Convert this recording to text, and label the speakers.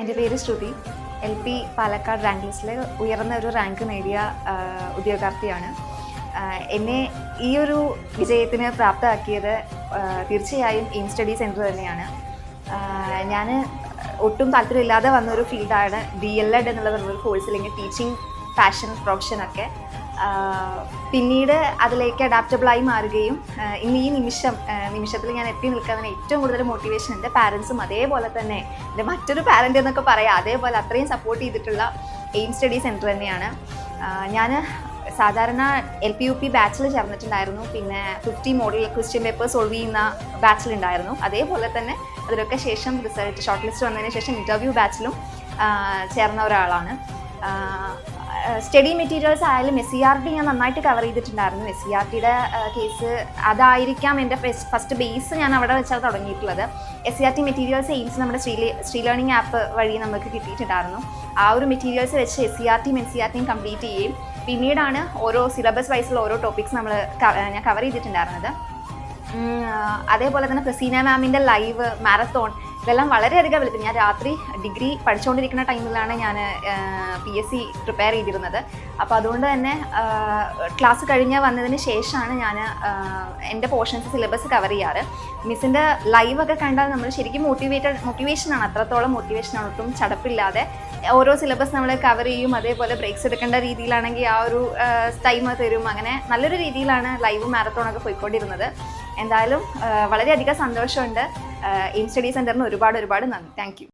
Speaker 1: എന്റെ പേര് Shruti. L P Palakkad rank ഉയർന്ന ഒരു റാങ്ക് നേടിയ ഉദ്യോഗാർത്ഥിയാണ്. എന്നെ ഈ ഒരു വിജയത്തിന് പ്രാപ്തമാക്കിയത് തീർച്ചയായും എയിം സ്റ്റഡി സെന്റർ തന്നെയാണ്. ഞാൻ ഒട്ടും താല്പര്യമില്ലാതെ വന്നൊരു ഫീൽഡാണ് ഡി എൽ എഡ് എന്നുള്ള ഒരു കോഴ്സ് അല്ലെങ്കിൽ ടീച്ചിങ് ഫാഷൻ പ്രൊഫഷനൊക്കെ പിന്നീട് അതിലേക്ക് അഡാപ്റ്റബിളായി മാറുകയും ഇന്ന് ഈ നിമിഷം നിമിഷത്തിൽ ഞാൻ എത്തി നിൽക്കുന്നതിന് ഏറ്റവും കൂടുതൽ മോട്ടിവേഷൻ എന്റെ പാരൻസും അതേപോലെ തന്നെ എന്റെ മറ്റൊരു പാരന്റ് എന്നൊക്കെ പറയാം. അതേപോലെ അത്രയും സപ്പോർട്ട് ചെയ്തിട്ടുള്ള എയിം സ്റ്റഡി സെന്റർ തന്നെയാണ്. ഞാൻ സാധാരണ എൽ പി യു പി ബാച്ചിൽ ചേർന്നിട്ടുണ്ടായിരുന്നു. പിന്നെ fifty model question paper solve ചെയ്യുന്ന ബാച്ചിൽ ഉണ്ടായിരുന്നു. അതേപോലെ തന്നെ അതിലൊക്കെ ശേഷം റിസൾട്ട് ഷോർട്ട് ലിസ്റ്റ് വന്നതിന് ശേഷം ഇന്റർവ്യൂ ബാച്ചിലും ചേർന്ന ഒരാളാണ്. സ്റ്റഡി മെറ്റീരിയൽസ് ആയാലും എസ് സി ആർ ടി ഞാൻ നന്നായിട്ട് കവർ ചെയ്തിട്ടുണ്ടായിരുന്നു. എസ് സി ആർ ടിയുടെ കേസ് അതായിരിക്കാം എന്റെ ഫസ്റ്റ് ബേസ് ഞാൻ അവിടെ വെച്ചാണ് തുടങ്ങിയിട്ടുള്ളത്. S C R T materials AIMS നമ്മുടെ ശ്രീ ശ്രീ ലേണിംഗ് ആപ്പ് വഴി നമുക്ക് കിട്ടിയിട്ടുണ്ടായിരുന്നു. ആ ഒരു മെറ്റീരിയൽസ് വെച്ച് എസ് സി ആർ ടിയും എൻ സി ആർ ടിയും കംപ്ലീറ്റ് ചെയ്യുകയും പിന്നീടാണ് ഓരോ സിലബസ് വൈസിലുള്ള ഓരോ ടോപ്പിക്സ് നമ്മൾ ഞാൻ കവർ ചെയ്തിട്ടുണ്ടായിരുന്നത്. അതേപോലെ തന്നെ പ്രസീന മാമിന്റെ ലൈവ് മാരത്തോൺ ഇതെല്ലാം വളരെയധികം വലുത്. ഞാൻ രാത്രി ഡിഗ്രി പഠിച്ചുകൊണ്ടിരിക്കുന്ന ടൈമിലാണ് ഞാൻ പി എസ് സി പ്രിപ്പയർ ചെയ്തിരുന്നത്. അപ്പോൾ അതുകൊണ്ട് തന്നെ ക്ലാസ് കഴിഞ്ഞ് വന്നതിന് ശേഷമാണ് ഞാൻ എന്റെ പോർഷൻസ് സിലബസ് കവർ ചെയ്യാറ്. മിസ്സിന്റെ ലൈവൊക്കെ കണ്ടാൽ നമ്മൾ ശരിക്കും മോട്ടിവേറ്റഡ് മോട്ടിവേഷനാണ് അത്രത്തോളം മോട്ടിവേഷനാണ് ഒട്ടും ചടപ്പില്ലാതെ ഓരോ സിലബസ് നമ്മൾ കവർ ചെയ്യും. അതേപോലെ ബ്രേക്സ് എടുക്കേണ്ട രീതിയിലാണെങ്കിൽ ആ ഒരു ടൈം തരും. അങ്ങനെ നല്ലൊരു രീതിയിലാണ് ലൈവ് മാരത്തോണൊക്കെ പോയിക്കൊണ്ടിരുന്നത്. എന്തായാലും വളരെയധികം സന്തോഷമുണ്ട്. എയിം സ്റ്റഡി സെന്ററിന് ഒരുപാട് ഒരുപാട് നന്ദി. താങ്ക്